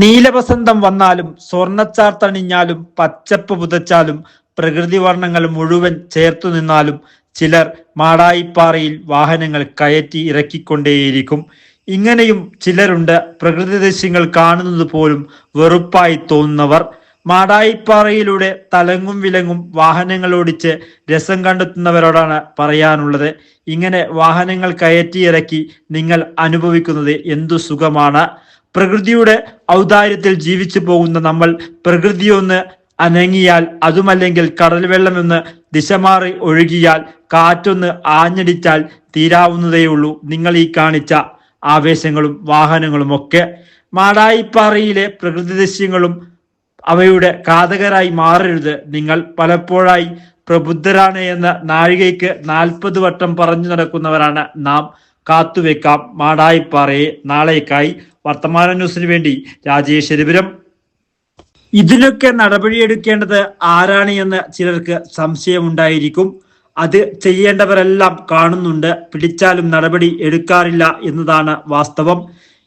നീലവസന്തം വന്നാലും സ്വർണച്ചാർ തണിഞ്ഞാലും പച്ചപ്പ് പുതച്ചാലും പ്രകൃതി വർണങ്ങൾ മുഴുവൻ ചേർത്തു നിന്നാലും ചിലർ മാടായിപ്പാറയിൽ വാഹനങ്ങൾ കയറ്റി ഇറക്കിക്കൊണ്ടേയിരിക്കും. ഇങ്ങനെയും ചിലരുണ്ട് പ്രകൃതി ദൃശ്യങ്ങൾ കാണുന്നത് പോലും വെറുപ്പായി തോന്നുന്നവർ. മാടായിപ്പാറയിലൂടെ തലങ്ങും വിലങ്ങും വാഹനങ്ങൾ ഓടിച്ച് രസം കണ്ടെത്തുന്നവരോടാണ് പറയാനുള്ളത്. ഇങ്ങനെ വാഹനങ്ങൾ കയറ്റി ഇറക്കി നിങ്ങൾ അനുഭവിക്കുന്നത് എന്തു സുഖമാണ്? പ്രകൃതിയുടെ ഔദാര്യത്തിൽ ജീവിച്ചു പോകുന്ന നമ്മൾ പ്രകൃതിയൊന്ന് അനങ്ങിയാൽ അതുമല്ലെങ്കിൽ കടൽ വെള്ളമെന്ന് ദിശ മാറി ഒഴുകിയാൽ കാറ്റൊന്ന് ആഞ്ഞടിച്ചാൽ തീരാവുന്നതേയുള്ളൂ. നിങ്ങൾ ഈ കാണിച്ച ആവേശങ്ങളും വാഹനങ്ങളും ഒക്കെ മാടായിപ്പാറയിലെ പ്രകൃതി ദൃശ്യങ്ങളും അവയുടെ കാതകരായി മാറരുത്. നിങ്ങൾ പലപ്പോഴായി പ്രബുദ്ധരാണ് എന്ന നാഴികയ്ക്ക് നാൽപ്പത് വട്ടം പറഞ്ഞു നടക്കുന്നവരാണ് നാം. കാത്തുവെക്കാം. മാടായിപ്പാറയെ നാളേക്കായി വർത്തമാന ന്യൂസിന് വേണ്ടി രാജേഷ് എരിപുരം. ഇതിനൊക്കെ നടപടിയെടുക്കേണ്ടത് ആരാണ് എന്ന് ചിലർക്ക് സംശയമുണ്ടായിരിക്കും. അത് ചെയ്യേണ്ടവരെല്ലാം കാണുന്നുണ്ട്. പിടിച്ചാലും നടപടി എടുക്കാറില്ല എന്നതാണ് വാസ്തവം.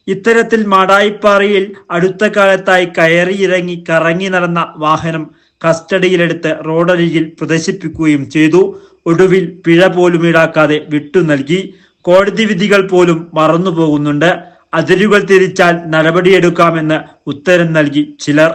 ഇത്തരത്തിൽ മാടായിപ്പാറയിൽ അടുത്ത കാലത്തായി കയറിയിറങ്ങി കറങ്ങി നടന്ന വാഹനം കസ്റ്റഡിയിലെടുത്ത് റോഡരികിൽ പ്രദർശിപ്പിക്കുകയും ചെയ്തു. ഒടുവിൽ പിഴ പോലും ഈടാക്കാതെ വിട്ടു നൽകി. കോടതി വിധികൾ പോലും മറന്നുപോകുന്നുണ്ട്. അതിരുകൾ തിരിച്ചാൽ നടപടിയെടുക്കാമെന്ന് ഉത്തരം നൽകി ചിലർ.